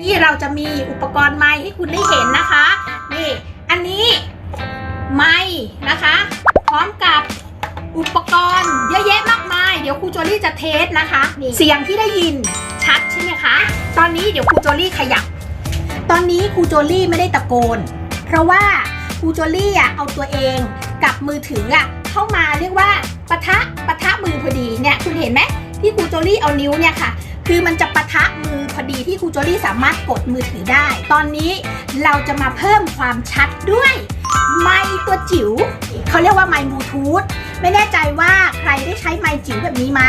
ที่เราจะมีอุปกรณ์ไม้ให้คุณได้เห็นนะคะ นี่ อันนี้ไม้นะคะ พร้อมกับอุปกรณ์เยอะแยะมากมาย เดี๋ยวครูโจลี่จะเทสนะคะนี่เสียงที่ได้ยินชัดใช่ไหมคะ ตอนนี้เดี๋ยวครูโจลี่ขยับ ตอนนี้ครูโจลี่ไม่ได้ตะโกน เพราะว่าครูโจลี่อะเอาตัวเองกับมือถืออะเข้ามาเรียกว่าปะทะปะทะมือพอดีเนี่ยคุณเห็นไหมที่ครูโจลี่เอานิ้วเนี่ยค่ะ คือมันจะปะทะมือพอดีที่ครูโจลี่สามารถกดมือถือได้ ตอนนี้เราจะมาเพิ่มความชัดด้วย ไมค์ตัวจิ๋วเขาเรียกว่าไมค์บลูทูธไม่แน่ใจว่าใครได้ใช้ไมค์จิ๋วแบบนี้ไหม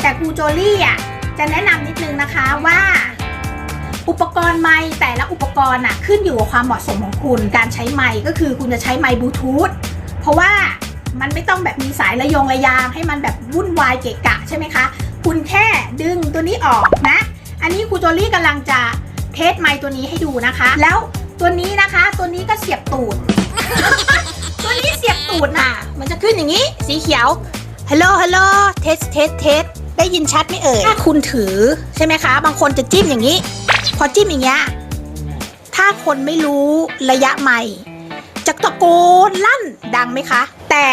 แต่ครูโจลี่อะจะแนะนำนิดนึงนะคะว่า อุปกรณ์ไมค์แต่ละอุปกรณ์อะขึ้นอยู่กับความเหมาะสมของคุณ การใช้ไมค์ก็คือคุณจะใช้ไมค์บลูทูธเพราะว่ามันไม่ต้องแบบมีสายระยงระยางให้มันแบบวุ่นวายเกะกะใช่ไหมคะ คุณแค่ดึงตัวนี้ออกนะ อันนี้ครูโจลี่กำลังจะเทสไมค์ตัวนี้ให้ดูนะคะ แล้วตัวนี้นะคะ ตัวนี้ก็เสียบตูด ตัวนี้เสียบตูดน่ะ มันจะขึ้นอย่างนี้ สีเขียวฮัลโหลฮัลโหลเทสเทสเทสได้ยินชัดไหมเอ่ยถ้าคุณถือใช่ไหมคะ บางคนจะจิ้มอย่างนี้ พอจิ้มอย่างเงี้ยถ้าคนไม่รู้ระยะไม่จะตะโกนลั่นดังไหมคะ แต่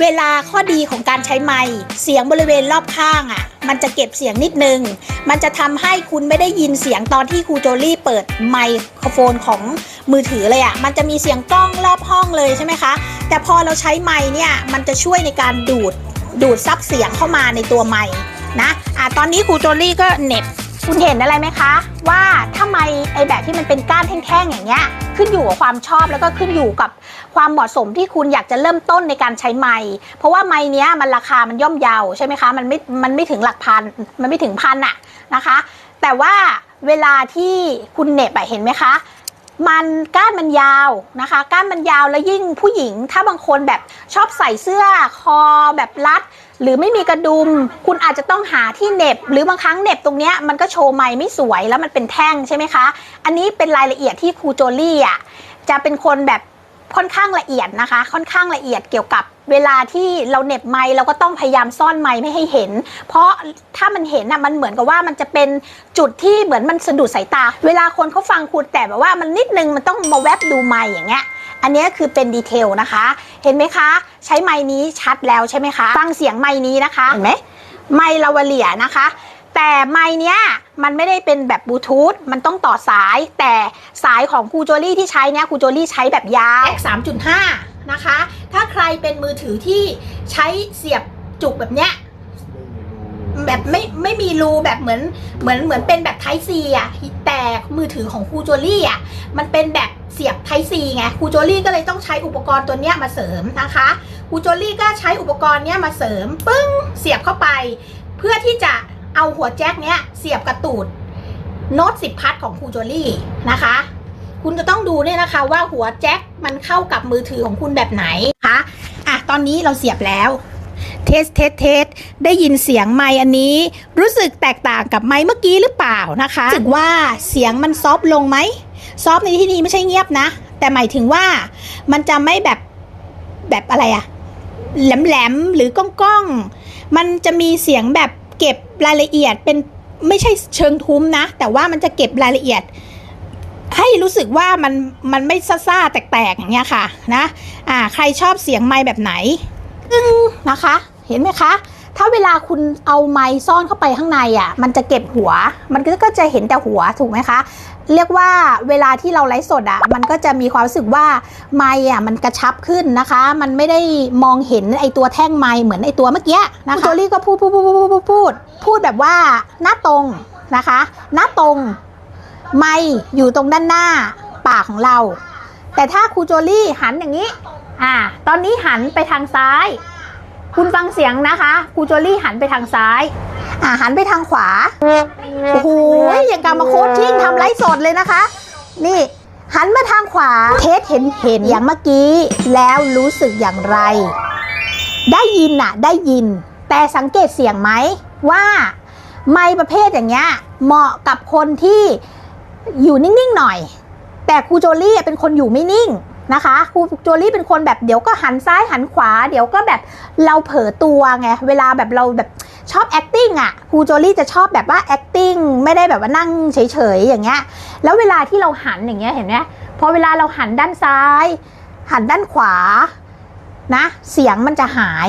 เวลาข้อดีของการใช้ไม้เสียงบริเวณรอบข้างอะ่ะ มันจะเก็บเสียงนิดนึง มันจะทำให้คุณไม่ได้ยินเสียงตอนที่ครูโจลี่เปิดไมโครโฟนของมือถือเลยอะ่ะ มันจะมีเสียงกล้องรอบห้องเลยใช่ไหมคะ แต่พอเราใช้ไม้เนี่ยมันจะช่วยในการดูดดูดซับเสียงเข้ามาในตัวไม้นะอะตอนนี้ครูโจลี่ก็เน็บ คุณเห็นอะไรไหมคะ ว่าถ้าไมไอแบบที่มันเป็นก้านแท่งๆอย่างเงี้ยขึ้นอยู่กับความชอบแล้วก็ขึ้นอยู่กับความเหมาะสมที่คุณอยากจะเริ่มต้นในการใช้ไมค์เพราะว่าไมค์เนี้ยมันราคามันย่อมเยาใช่ไหมคะมันไม่มันไม่ถึงหลักพันมันไม่ถึงพันอะนะคะ แต่ว่าเวลาที่คุณเน็บเห็นไหมคะมันก้านมันยาวนะคะ ก้านมันยาวแล้วยิ่งผู้หญิง ถ้าบางคนแบบชอบใส่เสื้อคอแบบรัด หรือไม่มีกระดุม คุณอาจจะต้องหาที่เน็บ หรือบางครั้งเน็บตรงเนี้ยมันก็โชว์ไม้ไม่สวยแล้วมันเป็นแท่งใช่ไหมคะ อันนี้เป็นรายละเอียดที่ครูโจลี่อะจะเป็นคนแบบค่อนข้างละเอียดนะคะ ค่อนข้างละเอียดเกี่ยวกับเวลาที่เราเน็บไม้เราก็ต้องพยายามซ่อนไม้ไม่ให้เห็น เพราะถ้ามันเห็นน่ะมันเหมือนกับว่ามันจะเป็นจุดที่เหมือนมันสะดุดสายตา เวลาคนเขาฟังคุณแต่แบบว่ามันนิดนึงมันต้องมาแวบดูไม้อย่างเงี้ย อันนี้คือเป็นดีเทลนะคะ เห็นไหมคะ ใช้ไม้นี้ชัดแล้วใช่ไหมคะ ฟังเสียงไม้นี้นะคะ เห็นไหมไม้ลาวาเลียนะคะ แต่ไม้เนี้ยมันไม่ได้เป็นแบบบลูทูธ มันต้องต่อสาย แต่สายของครูโจลี่ที่ใช้เนี้ยครูโจลี่ใช้แบบยาว X 3.5 นะคะ ถ้าใครเป็นมือถือที่ใช้เสียบจุกแบบเนี้ยแบบไม่ไม่มีรูแบบเหมือนเหมือนเหมือนเป็นแบบไทซีอะแต่มือถือของครูโจลี่อะมันเป็นแบบ เสียบไทซีไงครูโจลี่ก็เลยต้องใช้อุปกรณ์ตัวเนี้ยมาเสริมนะคะครูโจลี่ก็ใช้อุปกรณ์เนี้ยมาเสริมปึ้งเสียบเข้าไป เพื่อที่จะเอาหัวแจ็คเนี้ยเสียบกระตูดโน้ตสิบพัทของครูโจลี่นะคะคุณจะต้องดูเนี่ยนะคะว่าหัวแจ็คมันเข้ากับมือถือของคุณแบบไหนคะอะตอนนี้เราเสียบแล้ว เทสเทสเทสได้ยินเสียงไมค์อันนี้ รู้สึกแตกต่างกับไมค์เมื่อกี้หรือเปล่านะคะรู้สึกว่าเสียงมันซอฟต์ลงไหม ซอฟในที่นี้ไม่ใช่เงียบนะ แต่หมายถึงว่ามันจะไม่แบบแบบอะไรอะแหลมๆหลมหรือก้องๆมันจะมีเสียงแบบเก็บรายละเอียดเป็นไม่ใช่เชิงทุ้มนะ แต่ว่ามันจะเก็บรายละเอียด ให้รู้สึกว่ามันมันไม่ซ่าๆแตกๆอย่างเงี้ยค่ะนะอ่าใครชอบเสียงไมค์แบบไหนนะคะ เห็นไหมคะ ถ้าเวลาคุณเอาไม้ซ่อนเข้าไปข้างในอะ มันจะเก็บหัว มันก็จะเห็นแต่หัวถูกไหมคะ เรียกว่าเวลาที่เราไลฟ์สดอะ มันก็จะมีความรู้สึกว่าไม้อะมันกระชับขึ้นนะคะ มันไม่ได้มองเห็นไอตัวแท่งไม้เหมือนไอตัวเมื่อกี้นะคะโจลี่ก็พูดพูดพูดพูดพูดพูดพูดแบบว่าหน้าตรงนะคะ หน้าตรงไม้อยู่ตรงด้านหน้าปากของเรา แต่ถ้าครูโจลี่หันอย่างนี้ อ่า ตอนนี้หันไปทางซ้าย คุณฟังเสียงนะคะครูโจลี่หันไปทางซ้าย อ่าหันไปทางขวา โอ้โหอย่างกับมาโคชชิ่งทำไลฟ์สดเลยนะคะ นี่ หันมาทางขวา เทสเห็นเห็นอย่างเมื่อกี้ แล้วรู้สึกอย่างไร ได้ยินน่ะ ได้ยิน แต่สังเกตเสียงไหมว่าไมค์ประเภทอย่างเงี้ยเหมาะกับคนที่อยู่นิ่ง ๆ หน่อย แต่ครูโจลี่เป็นคนอยู่ไม่นิ่ง นะคะครูโจลี่เป็นคนแบบเดี๋ยวก็หันซ้ายหันขวา เดี๋ยวก็แบบเราเผลอตัวไงเวลาแบบเราแบบชอบ acting อะครูโจลี่จะชอบแบบว่า acting ไม่ได้แบบว่านั่งเฉยๆอย่างเงี้ยแล้วเวลาที่เราหันอย่างเงี้ยเห็นไหมพอเวลาเราหันด้านซ้าย หันด้านขวานะ เสียงมันจะหาย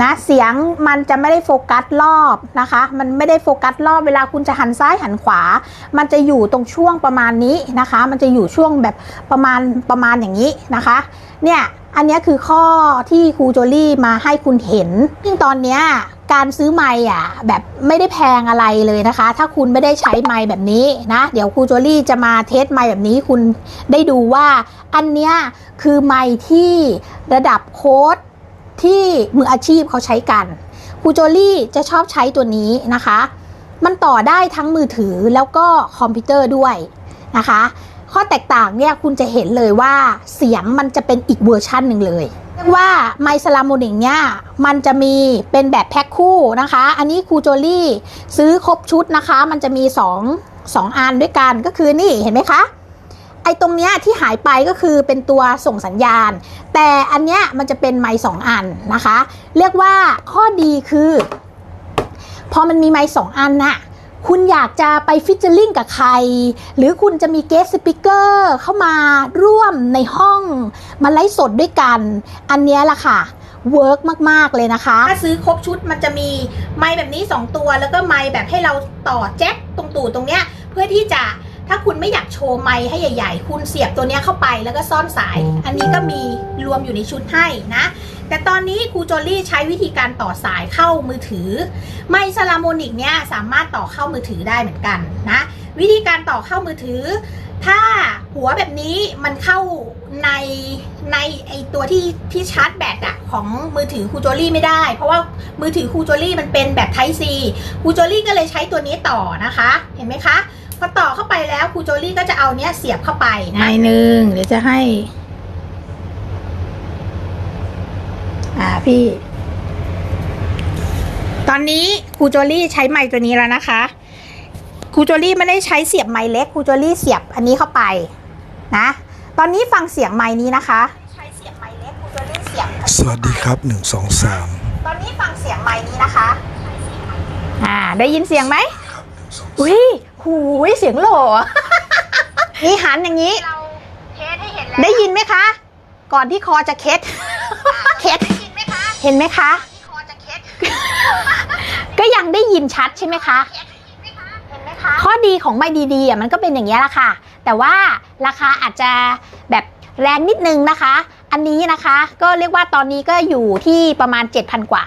นะเสียงมันจะไม่ได้โฟกัสรอบนะคะ มันไม่ได้โฟกัสรอบเวลาคุณจะหันซ้ายหันขวา มันจะอยู่ตรงช่วงประมาณนี้นะคะ มันจะอยู่ช่วงแบบประมาณประมาณอย่างนี้นะคะ เนี่ยอันนี้คือข้อที่ครูโจลี่มาให้คุณเห็นซึ่งตอนเนี้ยการซื้อไม้อะแบบไม่ได้แพงอะไรเลยนะคะ ถ้าคุณไม่ได้ใช้ไม้แบบนี้นะ เดี๋ยวครูโจลี่จะมาเทสไม้แบบนี้คุณได้ดูว่า อันเนี้ยคือไม้ที่ระดับโค้ด ที่มืออาชีพเขาใช้กันครูโจลี่จะชอบใช้ตัวนี้นะคะ มันต่อได้ทั้งมือถือแล้วก็คอมพิวเตอร์ด้วยนะคะ ข้อแตกต่างเนี่ยคุณจะเห็นเลยว่าเสียงมันจะเป็นอีกเวอร์ชันหนึ่งเลยเรียกว่าไมซาลาโมนิงเนี่ยมันจะมีเป็นแบบแพ็คคู่นะคะ อันนี้ครูโจลี่ซื้อครบชุดนะคะ มันจะมี 2 2อันด้วยกันก็คือนี่เห็นไหมคะ ไอ้ตรงเนี้ยที่หายไปก็คือเป็นตัวส่งสัญญาณ แต่อันเนี้ยมันจะเป็นไม้สองอันนะคะ เรียกว่าข้อดีคือ พอมันมีไม้สองอันน่ะคุณอยากจะไปฟิชเจอริงกับใคร หรือคุณจะมีเกสสปิเกอร์เข้ามาร่วมในห้อง มาไลฟ์สดด้วยกัน อันเนี้ยแหละค่ะเวิร์กมาก ๆ เลยนะคะ ถ้าซื้อครบชุดมันจะมีไม้แบบนี้ 2 ตัว แล้วก็ไม้แบบให้เราต่อแจ็คตรงตูดตรงเนี้ยเพื่อที่จะ ถ้าคุณไม่อยากโชว์ไม้ให้ใหญ่ ๆ คุณเสียบตัวเนี้ยเข้าไปแล้วก็ซ่อนสาย อันนี้ก็มีรวมอยู่ในชุดให้นะ แต่ตอนนี้ครูโจลี่ใช้วิธีการต่อสายเข้ามือถือ ไมค์ซาลาโมนิกเนี่ยสามารถต่อเข้ามือถือได้เหมือนกันนะ วิธีการต่อเข้ามือถือ ถ้าหัวแบบนี้มันเข้าในในไอตัวที่ที่ชาร์จแบตอะของมือถือครูโจลี่ไม่ได้ เพราะว่ามือถือครูโจลี่มันเป็นแบบ Type C ครูโจลี่ก็เลยใช้ตัวนี้ต่อนะคะ เห็นไหมคะ พอต่อเข้าไปแล้วครูโจลี่ก็จะเอาเนี้ยเสียบเข้าไปนะ ไม้หนึ่งเดี๋ยวจะให้ อ่าพี่ ตอนนี้ครูโจลี่ใช้ไม้ตัวนี้แล้วนะคะครูโจลี่ไม่ได้ใช้เสียบไม้เล็กครูโจลี่เสียบอันนี้เข้าไปนะ ตอนนี้ฟังเสียงไม้นี้นะคะใช้เสียบไม้เล็กครูโจลี่เสียบสวัสดีครับหนึ่งสองสามตอนนี้ฟังเสียงไม้นี้นะคะ อ่า ได้ยินเสียงไหมครับหนึ่งสองอุ้ย หูยเสียงหล่อ นี่หันอย่างนี้ เราเทสให้เห็นแล้วได้ยินไหมคะ ก่อนที่คอจะเคล็ดเคล็ดได้ยินไหมคะเห็นไหมคะ ที่คอจะเคสก็ยังได้ยินชัดใช่ไหมคะเคสได้ยินไหมคะเห็นไหมคะ ข้อดีของไม่ดีๆอะมันก็เป็นอย่างนี้ยแหละค่ะ แต่ว่าราคาอาจจะแบบแรงนิดนึงนะคะ อันนี้นะคะก็เรียกว่าตอนนี้ก็อยู่ที่ประมาณ 7,000 กว่า